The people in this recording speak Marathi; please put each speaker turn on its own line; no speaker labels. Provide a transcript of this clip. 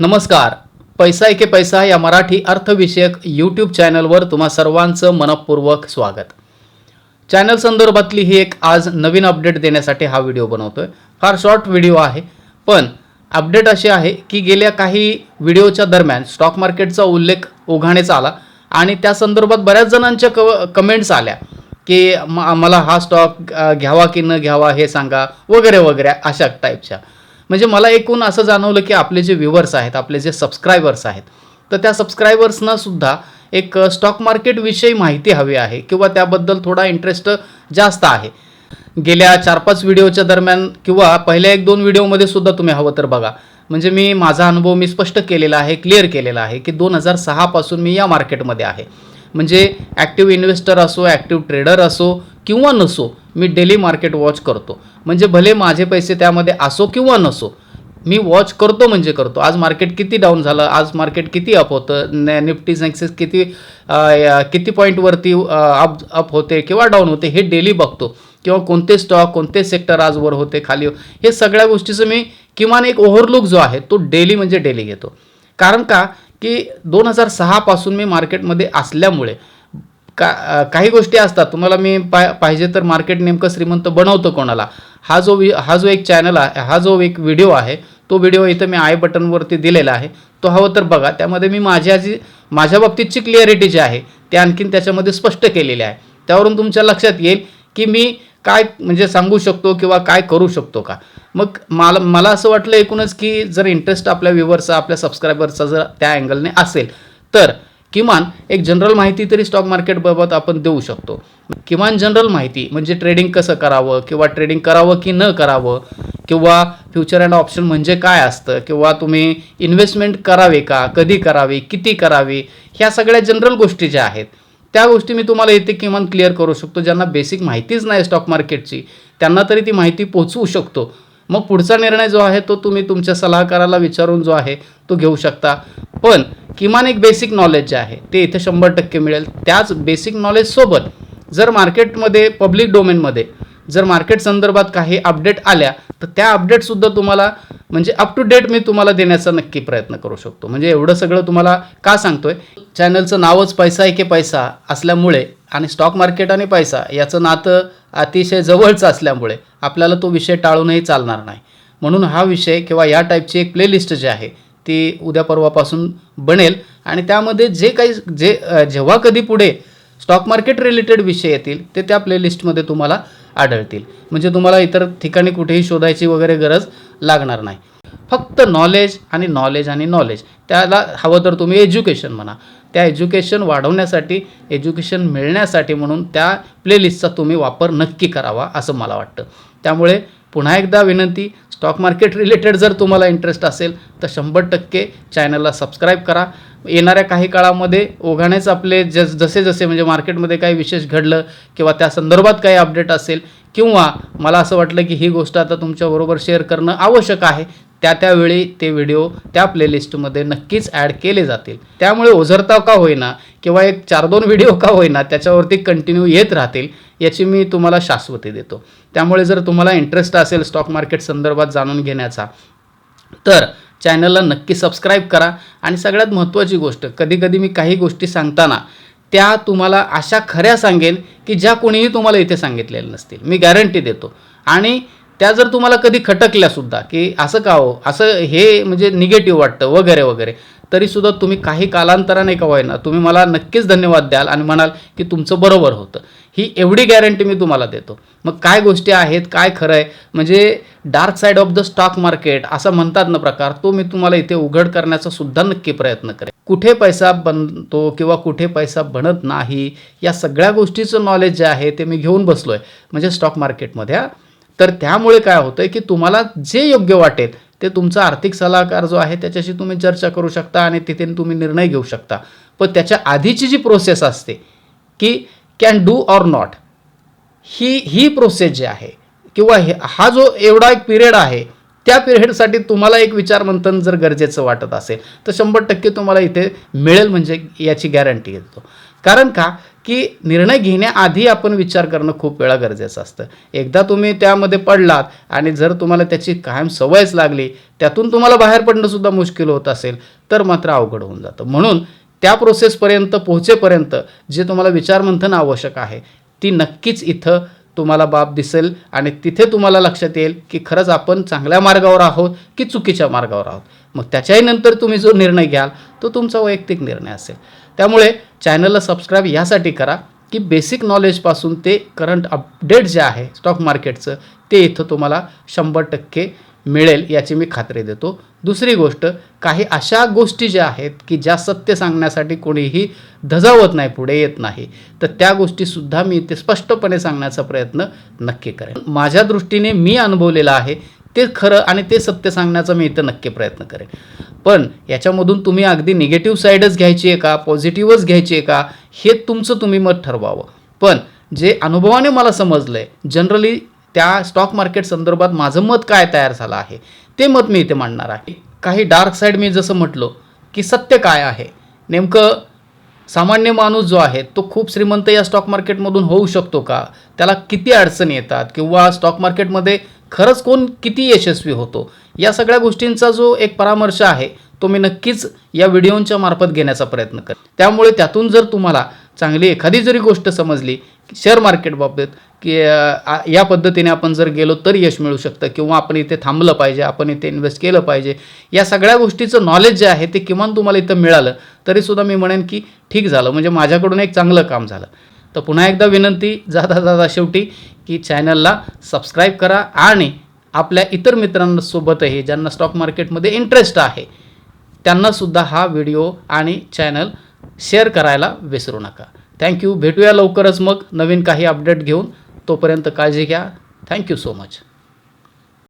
नमस्कार. पैसा एके पैसा या मराठी अर्थविषयक यूट्यूब चॅनलवर तुम्हा सर्वांचं मनपूर्वक स्वागत. चॅनल संदर्भातली ही एक आज नवीन अपडेट देण्यासाठी हा व्हिडिओ बनवतोय. फार शॉर्ट व्हिडिओ आहे पण अपडेट अशी आहे की गेल्या काही व्हिडिओच्या दरम्यान स्टॉक मार्केटचा उल्लेख ओघानेच आला आणि त्या संदर्भात बऱ्याच जणांच्या क कमेंट्स आल्या की मला हा स्टॉक घ्यावा की न घ्यावा हे सांगा वगैरे वगैरे अशा टाईपच्या म्हणजे मला एकूण असं जाणवलं की आपले जे व्ह्युअर्स आहेत आपले जे सबस्क्रायबर्स आहेत तर त्या सबस्क्रायबर्सना सुद्धा एक स्टॉक मार्केटविषयी माहिती हवी आहे किंवा त्याबद्दल थोडा इंटरेस्ट जास्त आहे. गेल्या चार पाच व्हिडिओच्या दरम्यान किंवा पहिल्या एक दोन व्हिडिओमध्ये सुद्धा तुम्ही हवं तर बघा. म्हणजे मी माझा अनुभव मी स्पष्ट केलेला आहे क्लिअर केलेला आहे की दोन हजार सहापासून मी या मार्केटमध्ये आहे. म्हणजे ॲक्टिव्ह इन्व्हेस्टर असो ॲक्टिव्ह ट्रेडर असो किंवा नसो मी डेली मार्केट वॉच करतो. म्हणजे भले माझे पैसे त्यामध्ये असो किंवा नसो मी वॉच करतो म्हणजे करतो. आज मार्केट किती डाऊन झालं आज मार्केट किती अप होतं ने निफ्टी सेन्सेस किती किती पॉईंटवरती अप अप होते किंवा डाऊन होते हे डेली बघतो. किंवा कोणते स्टॉक कोणते सेक्टर आज वर होते खाली हो- हे सगळ्या गोष्टीचं मी किमान एक ओव्हरलुक जो आहे तो डेली म्हणजे डेली घेतो. कारण का? की दोन हजार सहापासून मी मार्केटमध्ये असल्यामुळे का काही गोष्टी असतात. तुम्हाला मी पा पाहिजे तर मार्केट नेमकं श्रीमंत बनवतं कोणाला. हा जो वि हा जो एक चॅनल आहे हा जो एक व्हिडिओ आहे तो व्हिडिओ इथं मी आय बटनवरती दिलेला आहे. तो हवं तर बघा. त्यामध्ये मी माझ्या जी माझ्या बाबतीतची क्लिअरिटी जी आहे ते आणखीन त्याच्यामध्ये स्पष्ट केलेली आहे. त्यावरून तुमच्या लक्षात येईल की मी काय म्हणजे सांगू शकतो किंवा काय करू शकतो का? मग मला मला असं वाटलं एकूणच की जर इंटरेस्ट आपल्या व्ह्युअरचा आपल्या सबस्क्रायबरचा जर त्या अँगलने असेल तर किमान एक जनरल माहिती तरी स्टॉक मार्केटबाबत आपण देऊ शकतो. किमान जनरल माहिती म्हणजे ट्रेडिंग कसं करावं किंवा ट्रेडिंग करावं की न करावं किंवा फ्युचर अँड ऑप्शन म्हणजे काय असतं किंवा तुम्ही इन्व्हेस्टमेंट करावे का कधी करावी किती करावी ह्या सगळ्या जनरल गोष्टी ज्या आहेत त्या गोष्टी मी तुम्हाला इथे किमान क्लिअर करू शकतो. ज्यांना बेसिक माहितीच नाही स्टॉक मार्केटची त्यांना तरी ती माहिती पोचवू शकतो. मग पुढचा निर्णय जो आहे तो तुम्ही तुमच्या सलाहकाराला विचारून जो आहे तो घेऊ शकता. पण किमान एक बेसिक नॉलेज जे आहे ते इथे शंभर टक्के मिळेल. त्याच बेसिक नॉलेजसोबत जर मार्केटमध्ये पब्लिक डोमेनमध्ये जर मार्केट संदर्भात काही अपडेट आल्या तर त्या अपडेटसुद्धा तुम्हाला म्हणजे अप टू डेट मी तुम्हाला देण्याचा नक्की प्रयत्न करू शकतो. म्हणजे एवढं सगळं तुम्हाला का सांगतोय? चॅनलचं नावच पैसा आहे की पैसा असल्यामुळे आणि स्टॉक मार्केट आणि पैसा याचं नातं अतिशय जवळचं असल्यामुळे आपल्याला तो विषय टाळूनही चालणार नाही. म्हणून हा विषय किंवा या टाईपची एक प्लेलिस्ट जी आहे ती उद्या परवापासून बनेल. आणि त्यामध्ये जे काही जे जेव्हा कधी पुढे स्टॉक मार्केट रिलेटेड विषय येतील ते त्या प्लेलिस्टमध्ये तुम्हाला आढळतील. म्हणजे तुम्हाला इतर ठिकाणी कुठेही शोधायची वगैरे गरज लागणार नाही. फक्त नॉलेज आणि नॉलेज आणि नॉलेज त्याला हवं तर तुम्ही एज्युकेशन म्हणा. त्या एज्युकेशन वाढवण्यासाठी एज्युकेशन मिळण्यासाठी म्हणून त्या प्लेलिस्टचा तुम्ही वापर नक्की करावा असं मला वाटतं. त्यामुळे पुन्हा एकदा विनंती स्टॉक मार्केट रिलेटेड जर तुम्हाला इंटरेस्ट असेल तर शंभर टक्के चॅनलला सबस्क्राईब करा. येणाऱ्या काही काळामध्ये ओघानेच आपले जस जसे जसे म्हणजे मार्केटमध्ये काही विशेष घडलं किंवा त्या संदर्भात काही अपडेट असेल किंवा मला असं वाटलं की ही गोष्ट आता तुमच्याबरोबर शेअर करणं आवश्यक आहे त्या त्यावेळी ते व्हिडिओ त्या प्लेलिस्टमध्ये नक्कीच ॲड केले जातील. त्यामुळे ओझरता का होईना किंवा एक चार दोन व्हिडिओ का होईना त्याच्यावरती कंटिन्यू येत राहतील याची मी तुम्हाला शाश्वती देतो. त्यामुळे जर तुम्हाला इंटरेस्ट असेल स्टॉक मार्केट संदर्भात जाणून घेण्याचा तर चॅनलला नक्की सबस्क्राईब करा. आणि सगळ्यात महत्त्वाची गोष्ट कधीकधी मी काही गोष्टी सांगताना त्या तुम्हाला अशा खऱ्या सांगेन की ज्या कोणीही तुम्हाला इथे सांगितलेल्या नसतील. मी गॅरंटी देतो. आणि त्या जर तुम्हाला कधी खटकल्यासुद्धा की असं का हो असं हे म्हणजे निगेटिव्ह वाटतं वगैरे वगैरे तरीसुद्धा तुम्ही काही कालांतराने का होईना तुम्ही मला नक्कीच धन्यवाद द्याल आणि म्हणाल की तुमचं बरोबर होतं. ही एवढी गॅरंटी मी तुम्हाला देतो. मग काय गोष्टी आहेत काय खरं आहे? म्हणजे dark side of the stock market असं म्हणतात ना प्रकार तो मी तुम्हाला इथे उघड करण्याचा सुद्धा नक्की प्रयत्न करेन. कुठे पैसा बनतो किंवा कुठे पैसा बनत नाही या सगळ्या गोष्टीचं नॉलेज जे आहे ते मी घेऊन बसलो आहे म्हणजे स्टॉक मार्केटमध्ये हा. तर त्यामुळे काय होतं की तुम्हाला जे योग्य वाटेल ते तुमचा आर्थिक सल्लागार जो आहे त्याच्याशी तुम्ही चर्चा करू शकता आणि तिथे तुम्ही निर्णय घेऊ शकता. पण त्याच्या आधीची जी प्रोसेस असते की कॅन डू ऑर नॉट ही ही प्रोसेस जी आहे किंवा हे हा जो एवढा एक पिरियड आहे त्या पिरियडसाठी तुम्हाला एक विचारमंथन जर गरजेचं वाटत असेल तर शंभर टक्के तुम्हाला इथे मिळेल म्हणजे याची गॅरंटी येतो. कारण का? की निर्णय घेण्याआधी आपण विचार करणं खूप वेळा गरजेचं असतं. एकदा तुम्ही त्यामध्ये पडलात आणि जर तुम्हाला त्याची कायम सवयच लागली त्यातून तुम्हाला बाहेर पडणंसुद्धा मुश्किल होत असेल तर मात्र अवघड होऊन जातं. म्हणून त्या प्रोसेसपर्यंत पोहोचेपर्यंत जे तुम्हाला विचारमंथन आवश्यक आहे ती नक्कीच इथं तुम्हाला बाब दिसेल आणि तिथे तुम्हाला लक्षात येईल की खरंच आपण चांगल्या मार्गावर आहोत की चुकीच्या मार्गावर आहोत. मग त्याच्याही नंतर तुम्ही जो निर्णय घ्याल तो तुमचा वैयक्तिक निर्णय असेल. त्यामुळे चॅनलला सबस्क्राईब यासाठी करा की बेसिक नॉलेजपासून ते करंट अपडेट जे आहे स्टॉक मार्केटचं ते इथं तुम्हाला शंभर टक्के मिळेल याची मी खात्री देतो. दुसरी गोष्ट काही अशा गोष्टी ज्या आहेत की ज्या सत्य सांगण्यासाठी कोणीही धजावत नाही पुढे येत नाही तर त्या गोष्टीसुद्धा मी इथे स्पष्टपणे सांगण्याचा प्रयत्न नक्की करेन. माझ्या दृष्टीने मी अनुभवलेला आहे ते खरं आणि ते सत्य सांगण्याचा मी इथं नक्की प्रयत्न करेन. पण याच्यामधून तुम्ही अगदी निगेटिव्ह साईडच घ्यायची आहे का? पॉझिटिव्हच घ्यायची आहे का? हे तुमचं तुम्ही मत ठरवावं. पण जे अनुभवाने मला समजलं आहे जनरली त्या स्टॉक मार्केट संदर्भात माझं मत काय तयार झालं आहे ते मत मी इथे मांडणार आहे. काही डार्क साईड मी जसं म्हटलो की सत्य काय आहे? नेमकं सामान्य माणूस जो आहे तो खूप श्रीमंत या स्टॉक मार्केटमधून होऊ शकतो का? त्याला किती अडचणी येतात? किंवा स्टॉक मार्केटमध्ये खरंच कोण किती यशस्वी होतो? या सगळ्या गोष्टींचा जो एक परामर्श आहे तो मी नक्कीच या व्हिडिओंच्या मार्फत घेण्याचा प्रयत्न करेन. त्यामुळे त्यातून जर तुम्हाला चांगली एखादी जरी गोष्ट समजली शेअर मार्केट बाबतीत की या पद्धतीने आपण जर गेलो तर यश मिळू शकतं. किंवा आपण इथे थांबलं पाहिजे आपण इथे इन्व्हेस्ट केलं पाहिजे. या सगळ्या गोष्टीचं नॉलेज जे आहे ते किमान तुम्हाला इथं मिळालं तरीसुद्धा मी म्हणेन की ठीक झालं. म्हणजे माझ्याकडून एक चांगलं काम झालं. तर पुन्हा एकदा विनंती जाता जाता शेवटी की चॅनलला सबस्क्राईब करा आणि आपल्या इतर मित्रांसोबतही ज्यांना स्टॉक मार्केटमध्ये इंटरेस्ट आहे त्यांनासुद्धा हा व्हिडिओ आणि चॅनल शेअर करायला विसरू नका. थँक्यू भेटूया लवकरच मग नवीन काही अपडेट घेऊन. तोपर्यंत काळजी घ्या. Thank you so much